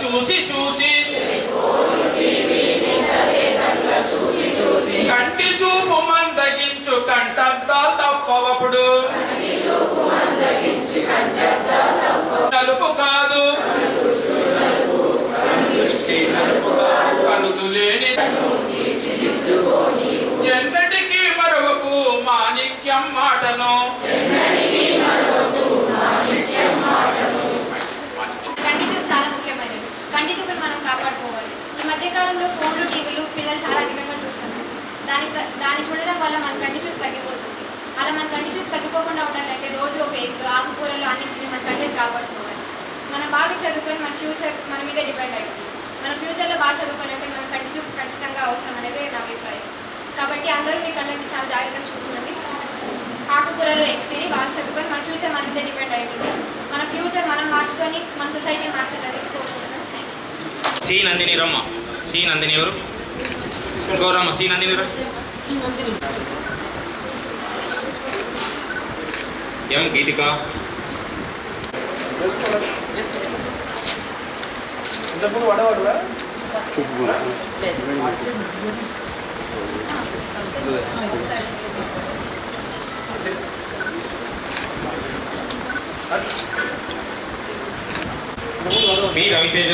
చూసి చూసి కంటి చూపు మందగించు కంటద్దాలు తప్పవప్పుడు. నలుపు దాన్ని చూడడం వల్ల మన కంటి చూపు తగ్గిపోతుంది. అలా మన కంటి చూపు తగ్గిపోకుండా ఉండాలంటే రోజు ఒక ఎగ్ ఆకుకూరలు అన్నింటినీ మన కంటిని కాపాడుకోవాలి. మనం బాగా చదువుకొని మన ఫ్యూచర్ మన మీద డిపెండ్ అయిపోతుంది మన ఫ్యూచర్లో బాగా చదువుకోవాలంటే మన కంటి చూపు ఖచ్చితంగా అవసరం అనేది నా అభిప్రాయం. కాబట్టి అందరూ మీ కళ్ళని చాలా జాగ్రత్తగా చూసుకోండి. ఆకుకూరలు ఎగ్స్ తిని బాగా చదువుకొని మన ఫ్యూచర్ మన మీద డిపెండ్ అయిపోతుంది మన ఫ్యూచర్ మనం మార్చుకొని మన సొసైటీని మార్చాలని కోరుకుంటున్నాం థ్యాంక్ సి నందిని రమ్మ. సి నందిని ఎవరు? గౌరమ్మ సి నందిని రా ఎం గీతిక ఇంతకుముందు వాడేవాడుగా పి రవితేజ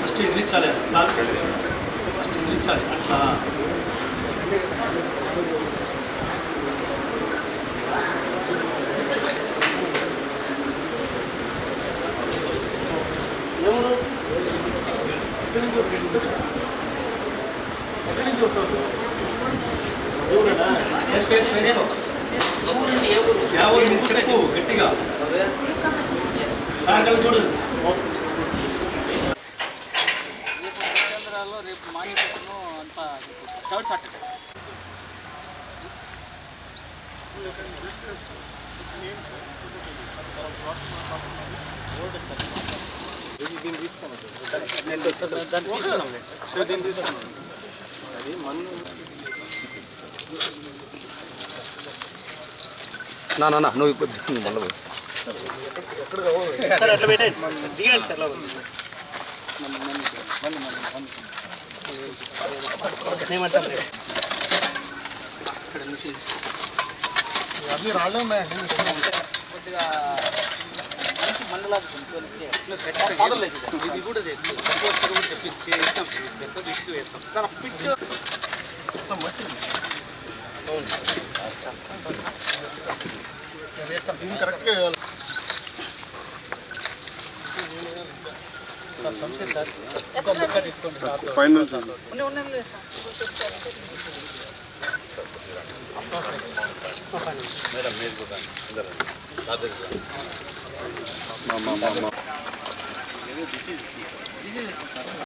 ఫస్ట్ ఎదిరించాలి అట్లా ఫస్ట్ ఎదిరించాలి అట్లా ఎక్కడి నుంచి వేసుకో వేసుకో వేసుకో చెప్పు గట్టిగా చూడు. రేపు కేంద్రాల్లో రేపు మార్నింగ్ సెషన్ అంతా థర్డ్ సాటర్డే సార్. నా నా నా, నువ్వు ఇప్పుడు మళ్ళీ పోయి. సార్ అట్లా పెట్టండి ఉన్నాయండి కొద్దిగా మంచి మండలాలు కొంచెం ఇది కూడా చేస్తాం కూడా తెప్పిస్తే ఇస్తాం ఇష్యూ వేస్తాం సార్. ఉన్నాయి లేదు సార్